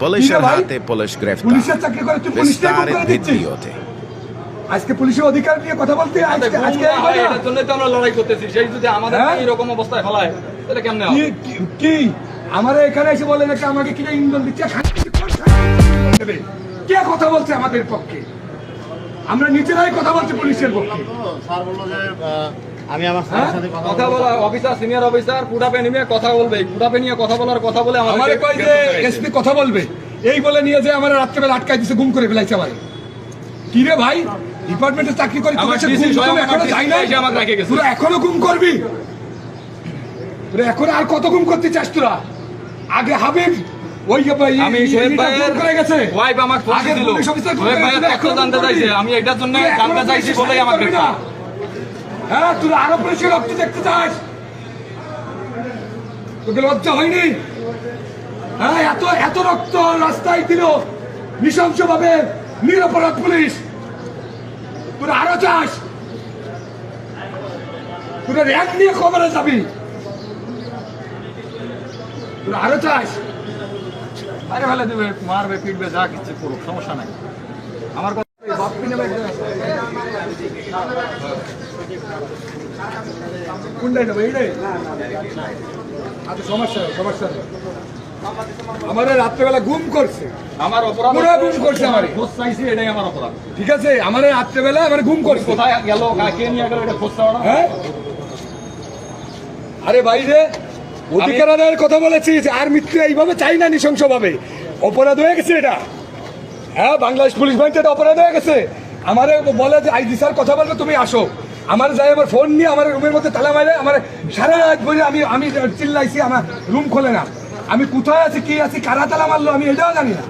পুলিশের? হাতে পুলিশ গ্রেফতার পুলিশের চাকরি করে তুই ভিডিওতে আজকে পুলিশের অধিকার নিয়ে কথা বলতে আজকে আজকে এটার জন্যই তো আমরা লড়াই করতেছি সেই যদি আমাদের হ্যাঁ? এরকম অবস্থায় ফেলায় এটা কেমনে হবে? কি আমার এখানে এসে বলে নাকি আমাকে কি ইন্ধন দিচ্ছে? কে কথা বলছে আমাদের পক্ষে আমরা নিজেরাই কথা বলছি পুলিশের পক্ষে স্যার বলল যে আমি আমার হ্যাঁ? সাথে কথা কথা বলা অফিসার সিনিয়র অফিসার পুডাপে নিয়ে কথা বলবে। পুডাপে নিয়ে কথা বলার কথা বলে আমারে আমাদের কয় যে এসপি কথা বলবে। এই বলে নিয়ে যে আমার রাত্রেবেলা আটকাই দিছে গুম করে ফেলাইছে আমার। কি রে ভাই? ডিপার্টমেন্টে চাকরি করি। তোরা এখনও গুম করবি? তোরা এখন আর কত গুম করতে চাস তোরা? আগে হাবিব ওই আমি শোয়েব ভাইয়ের করে গেছে। ওয়াইফ আমাকে ফোন দিল। ভাইয়ের এখনও জানতে চাইছে? আমি এটার জন্য জানতে চাইছি বলেই আমাকে। হ্যাঁ তুই আরও পুলিশের রক্ত দেখতে চাস। তোকে লজ্জা হয়নি? হ্যাঁ এত এত রক্ত রাস্তায় দিল নৃশংস ভাবে নিরপরাধ পুলিশ। তোরা আরও চাস। তোরা র্যাঙ্ক নিয়ে খবরে যাবি। তোরা আরও চাস। আরে ফেলে দেবে মারবে পিটবে যা কিছু করুক সমস্যা নাই। আমার কথা কোনটাই নেব এইটাই? আচ্ছা সমস্যা সমস্যা নেই। রাত্রেবেলা গুম করছে। আমার অপরাধ পুরা গুম করছে আমারে। খোঁজ চাইছি এটাই আমার অপরাধ। ঠিক আছে আমার রাত্রেবেলা আমার গুম করছে। কোথায় গেল কাকে নিয়ে গেল এটা খোঁজ চাওয়া হ্যাঁ? আরে বাইরে অধিকার আদায়ের কথা বলেছিস আর মৃত্যু এইভাবে চাই না নৃশংস ভাবে অপরাধ হয়ে গেছে এটা। হ্যাঁ বাংলাদেশ পুলিশ বাহিনী এটা অপরাধ হয়ে গেছে। আমারে বলে যে আইজি স্যার কথা বলবে তুমি আসো। আমার যাই আমার ফোন নিয়ে আমার রুমের মধ্যে তালা মারে, আমার সারা রাত বলে আমি আমি চিল্লাইছি, আমার রুম খোলে না। আমি কোথায় আছি, কি আছি, কারা তালা মারলো, আমি এটাও জানি না।